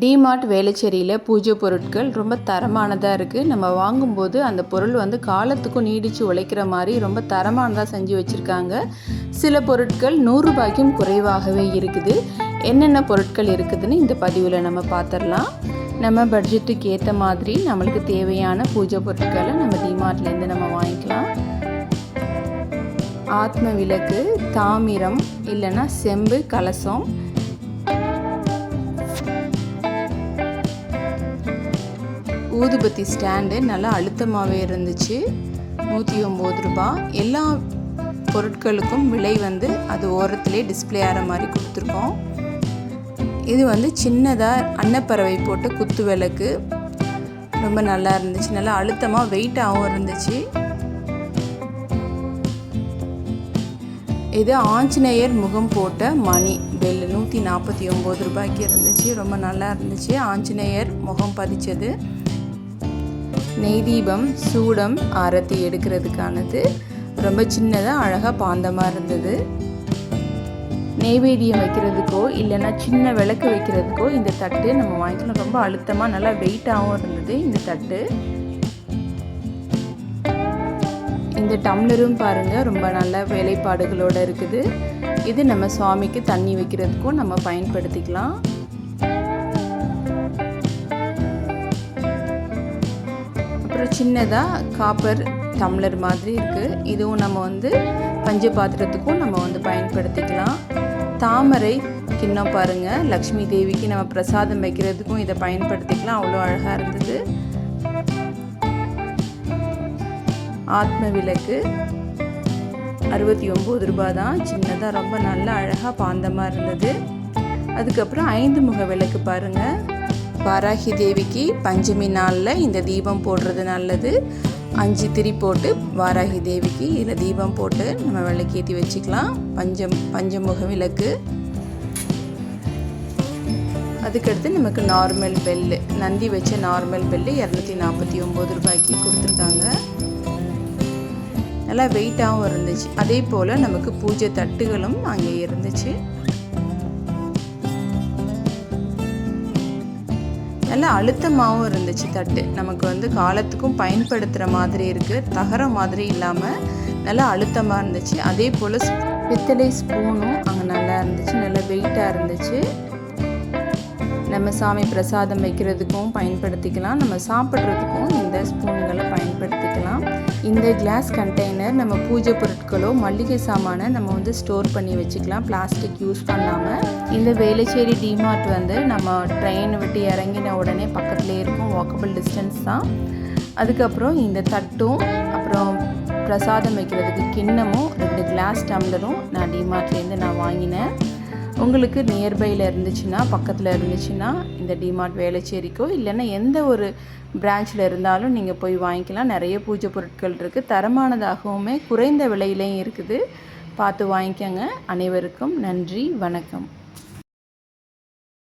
DMart வேலைச்சேரியில் பூஜை பொருட்கள் ரொம்ப தரமானதாக இருக்குது நம்ம வாங்கும்போது அந்த பொருள் வந்து காலத்துக்கும் நீடித்து உழைக்கிற மாதிரி ரொம்ப தரமானதாக செஞ்சு வச்சுருக்காங்க. சில பொருட்கள் நூறுரூபாய்க்கும் குறைவாகவே இருக்குது. என்னென்ன பொருட்கள் இருக்குதுன்னு இந்த பதிவில் நம்ம பார்த்துடலாம் நம்ம பட்ஜெட்டுக்கு ஏற்ற மாதிரி நம்மளுக்கு தேவையான பூஜை பொருட்களை நம்ம டிமார்ட்லேருந்து நம்ம வாங்கிக்கலாம். ஆத்ம விளக்கு தாமிரம் இல்லைன்னா செம்பு கலசம் ஊதுபத்தி ஸ்டாண்டு நல்லா அழுத்தமாகவே இருந்துச்சு. நூற்றி ஒம்பது ரூபா. எல்லா பொருட்களுக்கும் விலை வந்து அது ஓரத்துலேயே டிஸ்பிளே ஆகிற மாதிரி கொடுத்துருக்கோம். இது வந்து சின்னதாக அன்னப்பறவை போட்ட குத்து விளக்கு. ரொம்ப நல்லா இருந்துச்சு. நல்லா அழுத்தமாக வெயிட்டாகவும் இருந்துச்சு. இது ஆஞ்சநேயர் முகம் போட்ட மணி. பெல் நூற்றி நாற்பத்தி ஒம்பது ரூபாய்க்கு இருந்துச்சு. ரொம்ப நல்லா இருந்துச்சு. ஆஞ்சநேயர் முகம் பதிச்சது. நெய் தீபம் சூடம் ஆரத்தி எடுக்கிறதுக்கானது. ரொம்ப சின்னதாக அழகாக பாந்தமாக இருந்தது. நெய்வேதியம் வைக்கிறதுக்கோ இல்லைன்னா சின்ன விளக்கு வைக்கிறதுக்கோ இந்த தட்டு நம்ம வாங்கிக்கலாம் ரொம்ப அழுத்தமாக நல்லா வெயிட்டாகவும் இருந்தது இந்த தட்டு. இந்த டம்ளரும் பாருங்கள் ரொம்ப நல்ல வேலைப்பாடுகளோடு இருக்குது. இது நம்ம சுவாமிக்கு தண்ணி வைக்கிறதுக்கும் நம்ம பயன்படுத்திக்கலாம். அப்புறம் சின்னதாக காப்பர் டம்ளர் மாதிரி இருக்குது இதுவும் நம்ம வந்து பஞ்ச பாத்திரத்துக்கும் நம்ம வந்து பயன்படுத்திக்கலாம். தாமரை கிண்ணம் பாருங்கள் லக்ஷ்மி தேவிக்கு நம்ம பிரசாதம் வைக்கிறதுக்கும் இதை பயன்படுத்திக்கலாம். அவ்வளோ அழகாக இருந்தது. ஆத்ம விளக்கு அறுபத்தி ஒம்பது ரூபா தான். சின்னதாக ரொம்ப நல்ல அழகாக பாந்தமாக இருந்தது. அதுக்கப்புறம் ஐந்து முக விளக்கு பாருங்கள் வாராகி தேவிக்கு பஞ்சமி நாளில் இந்த தீபம் போடுறது நல்லது. அஞ்சு திரி போட்டு வாராகி தேவிக்கு இதில் தீபம் போட்டு நம்ம விளக்கேற்றி வச்சுக்கலாம். பஞ்சம் பஞ்சமுக விளக்கு. அதுக்கடுத்து நமக்கு நார்மல் பெல்லு நந்தி வச்ச நார்மல் பெல்லு இரநூத்தி நாற்பத்தி ஒம்பது ரூபாய்க்கு கொடுத்துருக்காங்க. நல்லா வெயிட்டாகவும் இருந்துச்சு. அதே போல் நமக்கு பூஜை தட்டுகளும் அங்கே இருந்துச்சு. நல்லா அழுத்தமாகவும் இருந்துச்சு தட்டு. நமக்கு வந்து காலத்துக்கும் பயன்படுத்துகிற மாதிரி இருக்குது தகர மாதிரி இல்லாமல் நல்லா அழுத்தமாக இருந்துச்சு. அதே போல் பித்தளை ஸ்பூனும் அங்கே நல்லா இருந்துச்சு. நல்லா வெயிட்டாக இருந்துச்சு. நம்ம சாமி பிரசாதம் வைக்கிறதுக்கும் பயன்படுத்திக்கலாம். நம்ம சாப்பிட்றதுக்கும் இந்த ஸ்பூன்களை பயன்படுத்திக்கலாம். இந்த கிளாஸ் கண்டெய்னர் நம்ம பூஜை பொருட்களோ மல்லிகை சாமானை நம்ம வந்து ஸ்டோர் பண்ணி வச்சுக்கலாம். பிளாஸ்டிக் யூஸ் பண்ணாமல் இந்த வேலைச்சேரி டிமார்ட் வந்து நம்ம ட்ரெயினை விட்டு இறங்கின உடனே பக்கத்துலேயே இருக்கும் வாக்கபிள் டிஸ்டன்ஸ் தான். அதுக்கப்புறம் இந்த தட்டும் அப்புறம் பிரசாதம் வைக்கிறதுக்கு கிண்ணமும் ரெண்டு கிளாஸ் டம்ளரும் நான் டிமார்ட்லேருந்து நான் வாங்கினேன். உங்களுக்கு நியர்பையில் இருந்துச்சுன்னா பக்கத்தில் இருந்துச்சுன்னா இந்த டிமார்ட் வேலைச்சேரிக்கோ இல்லைன்னா எந்த ஒரு பிரான்ச்சில் இருந்தாலும் நீங்கள் போய் வாங்கிக்கலாம். நிறைய பூஜை பொருட்கள் இருக்குது தரமானதாகவுமே குறைந்த விலையிலையும் இருக்குது. பார்த்து வாங்கிக்கோங்க. அனைவருக்கும் நன்றி வணக்கம்.